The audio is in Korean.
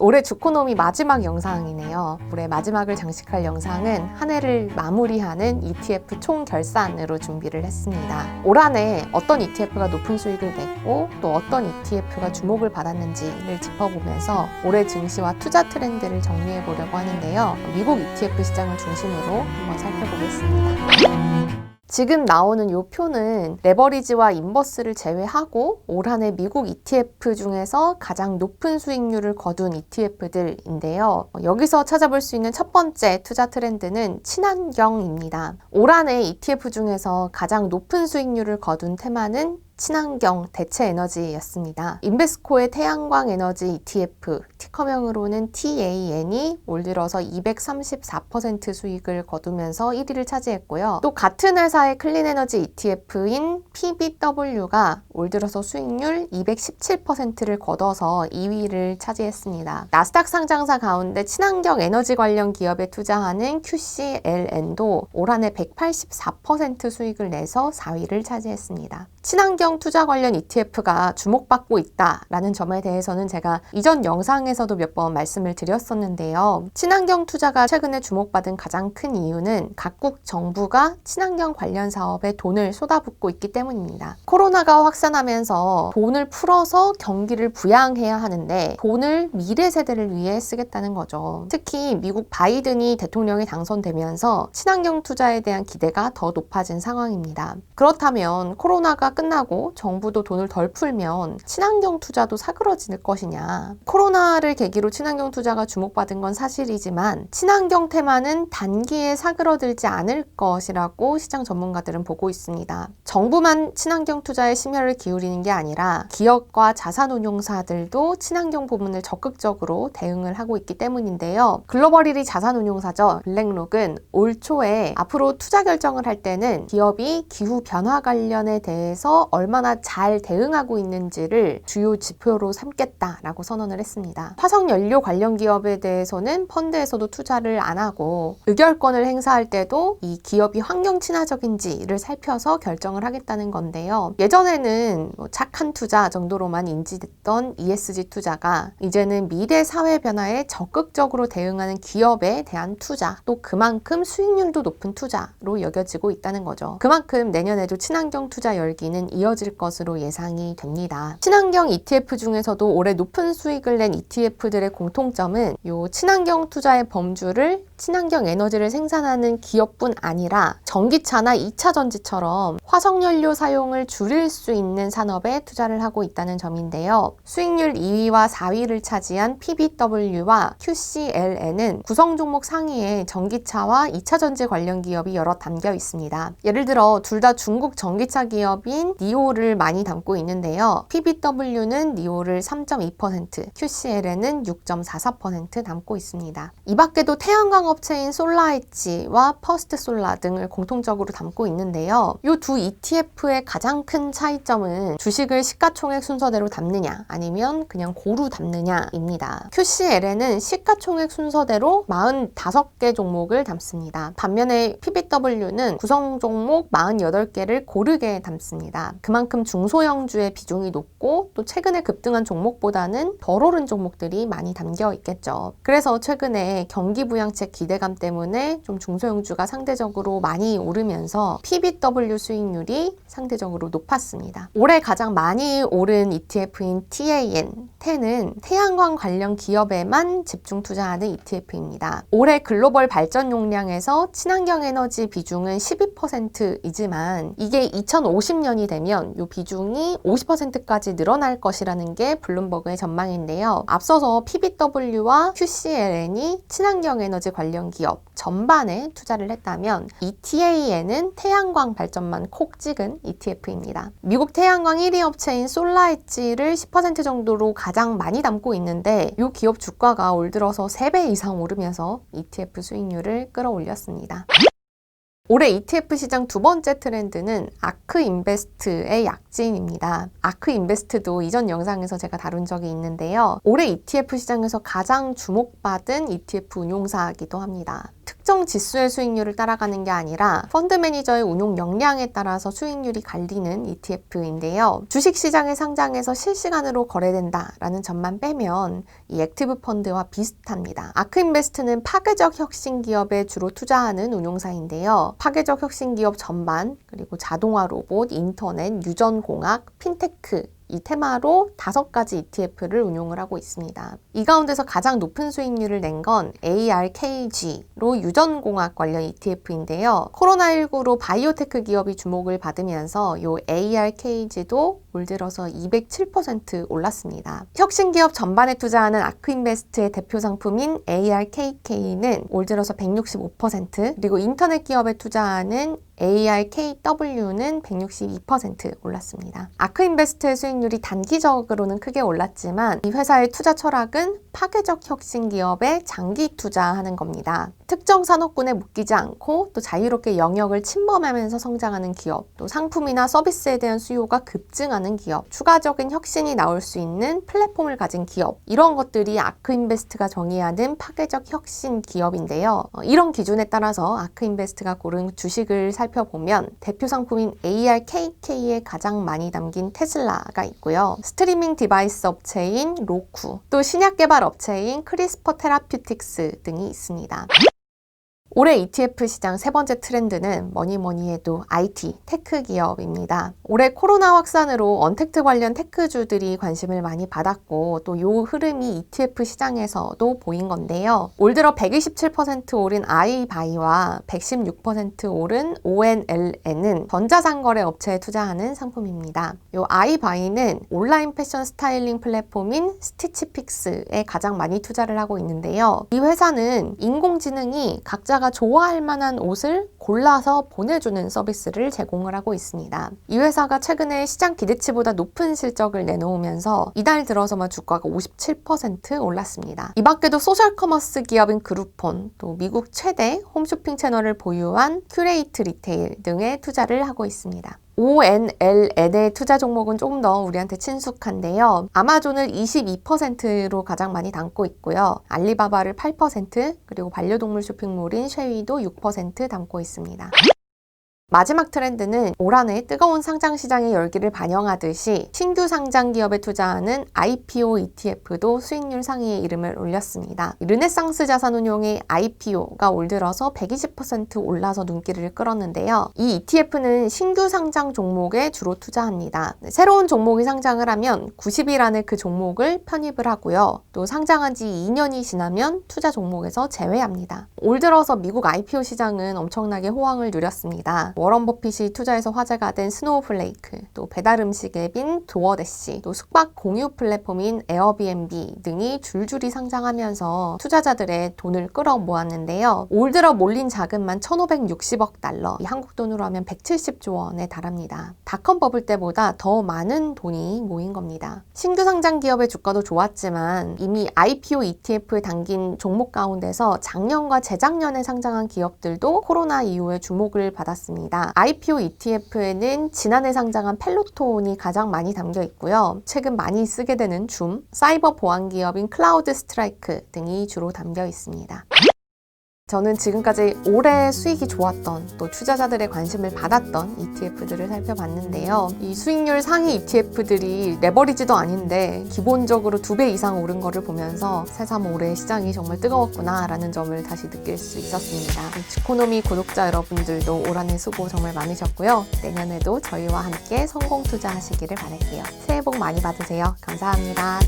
올해 주코노미 마지막 영상이네요. 올해 마지막을 장식할 영상은 한 해를 마무리하는 ETF 총 결산으로 준비를 했습니다. 올 한 해 어떤 ETF가 높은 수익을 냈고 또 어떤 ETF가 주목을 받았는지를 짚어보면서 올해 증시와 투자 트렌드를 정리해 보려고 하는데요. 미국 ETF 시장을 중심으로 한번 살펴보겠습니다. 지금 나오는 이 표는 레버리지와 인버스를 제외하고 올 한해 미국 ETF 중에서 가장 높은 수익률을 거둔 ETF들인데요. 여기서 찾아볼 수 있는 첫 번째 투자 트렌드는 친환경입니다. 올 한해 ETF 중에서 가장 높은 수익률을 거둔 테마는 친환경 대체 에너지였습니다. 인베스코의 태양광 에너지 ETF 티커명으로는 TAN이 올 들어서 234% 수익을 거두면서 1위를 차지했고요. 또 같은 회사의 클린 에너지 ETF인 PBW가 올 들어서 수익률 217%를 거둬서 2위를 차지했습니다. 나스닥 상장사 가운데 친환경 에너지 관련 기업에 투자하는 QCLN도 올 한해 184% 수익을 내서 4위를 차지했습니다. 친환경 투자 관련 ETF가 주목받고 있다라는 점에 대해서는 제가 이전 영상에서도 몇 번 말씀을 드렸었는데요. 친환경 투자가 최근에 주목받은 가장 큰 이유는 각국 정부가 친환경 관련 사업에 돈을 쏟아붓고 있기 때문입니다. 코로나가 확산하면서 돈을 풀어서 경기를 부양해야 하는데 돈을 미래 세대를 위해 쓰겠다는 거죠. 특히 미국 바이든이 대통령이 당선되면서 친환경 투자에 대한 기대가 더 높아진 상황입니다. 그렇다면 코로나가 끝나고 정부도 돈을 덜 풀면 친환경 투자도 사그러질 것이냐. 코로나를 계기로 친환경 투자가 주목받은 건 사실이지만 친환경 테마는 단기에 사그러들지 않을 것이라고 시장 전문가들은 보고 있습니다. 정부만 친환경 투자에 심혈을 기울이는 게 아니라 기업과 자산운용사들도 친환경 부문을 적극적으로 대응을 하고 있기 때문인데요. 글로벌 1위 자산운용사죠. 블랙록은 올 초에 앞으로 투자 결정을 할 때는 기업이 기후 변화 관련에 대해서 얼 마나 잘 대응하고 있는지를 주요 지표로 삼겠다라고 선언을 했습니다. 화석 연료 관련 기업에 대해서는 펀드에서도 투자를 안 하고 의결권을 행사할 때도 이 기업이 환경 친화적인지를 살펴서 결정을 하겠다는 건데요. 예전에는 뭐 착한 투자 정도로만 인지됐던 ESG 투자가 이제는 미래 사회 변화에 적극적으로 대응하는 기업에 대한 투자 또 그만큼 수익률도 높은 투자로 여겨지고 있다는 거죠. 그만큼 내년에도 친환경 투자 열기는 이어 질 것으로 예상이 됩니다. 친환경 ETF 중에서도 올해 높은 수익을 낸 ETF들의 공통점은 요 친환경 투자의 범주를 친환경 에너지를 생산하는 기업뿐 아니라 전기차나 2차 전지처럼 화석연료 사용을 줄일 수 있는 산업에 투자를 하고 있다는 점인데요. 수익률 2위와 4위를 차지한 PBW와 QCLN은 구성 종목 상위에 전기차와 2차 전지 관련 기업이 여러 담겨 있습니다. 예를 들어 둘 다 중국 전기차 기업인 니오 를 많이 담고 있는데요. PBW는 니오를 3.2%, QCLN은 6.44% 담고 있습니다. 이 밖에도 태양광 업체인 솔라에지와 퍼스트 솔라 등을 공통적으로 담고 있는데요. 이 두 ETF의 가장 큰 차이점은 주식을 시가총액 순서대로 담느냐 아니면 그냥 고루 담느냐입니다. QCLN은 시가총액 순서대로 45개 종목을 담습니다. 반면에 PBW는 구성 종목 48개를 고르게 담습니다. 그 만큼 중소형주의 비중이 높고 또 최근에 급등한 종목보다는 덜 오른 종목들이 많이 담겨 있겠죠. 그래서 최근에 경기 부양책 기대감 때문에 좀 중소형주가 상대적으로 많이 오르면서 PBW 수익률이 상대적으로 높았습니다. 올해 가장 많이 오른 ETF인 TAN, TEN은 태양광 관련 기업에만 집중 투자하는 ETF입니다. 올해 글로벌 발전 용량에서 친환경 에너지 비중은 12%이지만 이게 2050년이 되면 이 비중이 50%까지 늘어날 것이라는 게 블룸버그의 전망인데요. 앞서서 PBW와 QCLN이 친환경 에너지 관련 기업 전반에 투자를 했다면 ETAN은 태양광 발전만 콕 찍은 ETF입니다. 미국 태양광 1위 업체인 솔라엣지를 10% 정도로 가장 많이 담고 있는데 이 기업 주가가 올 들어서 3배 이상 오르면서 ETF 수익률을 끌어올렸습니다. 올해 ETF 시장 두 번째 트렌드는 아크 인베스트의 약진입니다. 아크 인베스트도 이전 영상에서 제가 다룬 적이 있는데요. 올해 ETF 시장에서 가장 주목받은 ETF 운용사이기도 합니다. 특 특정 지수의 수익률을 따라가는 게 아니라 펀드 매니저의 운용 역량에 따라서 수익률이 갈리는 ETF인데요. 주식 시장에 상장해서 실시간으로 거래된다라는 점만 빼면 이 액티브 펀드와 비슷합니다. 아크인베스트는 파괴적 혁신 기업에 주로 투자하는 운용사인데요. 파괴적 혁신 기업 전반, 그리고 자동화 로봇, 인터넷, 유전공학, 핀테크, 이 테마로 다섯 가지 ETF를 운용을 하고 있습니다. 이 가운데서 가장 높은 수익률을 낸 건 ARKG로 유전공학 관련 ETF인데요. 코로나19로 바이오테크 기업이 주목을 받으면서 이 ARKG도 올 들어서 207% 올랐습니다. 혁신 기업 전반에 투자하는 아크인베스트의 대표 상품인 ARKK는 올 들어서 165% 그리고 인터넷 기업에 투자하는 ARKW는 162% 올랐습니다. 아크인베스트의 수익률이 단기적으로는 크게 올랐지만 이 회사의 투자 철학은 파괴적 혁신 기업에 장기 투자하는 겁니다. 특정 산업군에 묶이지 않고 또 자유롭게 영역을 침범하면서 성장하는 기업, 또 상품이나 서비스에 대한 수요가 급증하는 기업, 추가적인 혁신이 나올 수 있는 플랫폼을 가진 기업, 이런 것들이 아크 인베스트가 정의하는 파괴적 혁신 기업인데요. 어, 이런 기준에 따라서 아크 인베스트가 고른 주식을 살펴보면 대표 상품인 ARKK에 가장 많이 담긴 테슬라가 있고요. 스트리밍 디바이스 업체인 로쿠, 또 신약 개발 업체인 크리스퍼 테라퓨틱스 등이 있습니다. 올해 ETF 시장 세 번째 트렌드는 뭐니 뭐니 해도 IT, 테크 기업입니다. 올해 코로나 확산으로 언택트 관련 테크주들이 관심을 많이 받았고 또 요 흐름이 ETF 시장에서도 보인 건데요. 올 들어 127% 오른 아이바이와 116% 오른 ONLN은 전자상거래 업체에 투자하는 상품입니다. 요 아이바이는 온라인 패션 스타일링 플랫폼인 스티치픽스에 가장 많이 투자를 하고 있는데요. 이 회사는 인공지능이 각자가 좋아할 만한 옷을 골라서 보내주는 서비스를 제공을 하고 있습니다. 이 회사가 최근에 시장 기대치보다 높은 실적을 내놓으면서 이달 들어서만 주가가 57% 올랐습니다. 이 밖에도 소셜 커머스 기업인 그룹폰, 또 미국 최대 홈쇼핑 채널을 보유한 큐레이트 리테일 등에 투자를 하고 있습니다. ONLN의 투자 종목은 조금 더 우리한테 친숙한데요. 아마존을 22%로 가장 많이 담고 있고요. 알리바바를 8%, 그리고 반려동물 쇼핑몰인 쉐위도 6% 담고 있습니다. 마지막 트렌드는 올 한해 뜨거운 상장 시장의 열기를 반영하듯이 신규 상장 기업에 투자하는 IPO ETF도 수익률 상위에 이름을 올렸습니다. 르네상스 자산운용의 IPO가 올 들어서 120% 올라서 눈길을 끌었는데요. 이 ETF는 신규 상장 종목에 주로 투자합니다. 새로운 종목이 상장을 하면 90일 안에 그 종목을 편입을 하고요. 또 상장한 지 2년이 지나면 투자 종목에서 제외합니다. 올 들어서 미국 IPO 시장은 엄청나게 호황을 누렸습니다. 워런 버핏이 투자해서 화제가 된 스노우플레이크, 또 배달 음식 앱인 도어대시, 또 숙박 공유 플랫폼인 에어비앤비 등이 줄줄이 상장하면서 투자자들의 돈을 끌어 모았는데요. 올 들어 몰린 자금만 1,560억 달러, 이 한국 돈으로 하면 170조 원에 달합니다. 닷컴 버블 때보다 더 많은 돈이 모인 겁니다. 신규 상장 기업의 주가도 좋았지만 이미 IPO ETF에 담긴 종목 가운데서 작년과 재작년에 상장한 기업들도 코로나 이후에 주목을 받았 습니다. IPO ETF에는 지난해 상장한 펠로톤이 가장 많이 담겨 있고요. 최근 많이 쓰게 되는 줌, 사이버 보안 기업인 클라우드 스트라이크 등이 주로 담겨 있습니다. 저는 지금까지 올해 수익이 좋았던 또 투자자들의 관심을 받았던 ETF들을 살펴봤는데요. 이 수익률 상위 ETF들이 레버리지도 아닌데 기본적으로 두 배 이상 오른 거를 보면서 새삼 올해 시장이 정말 뜨거웠구나라는 점을 다시 느낄 수 있었습니다. 지코노미 구독자 여러분들도 올 한 해 수고 정말 많으셨고요. 내년에도 저희와 함께 성공 투자하시기를 바랄게요. 새해 복 많이 받으세요. 감사합니다.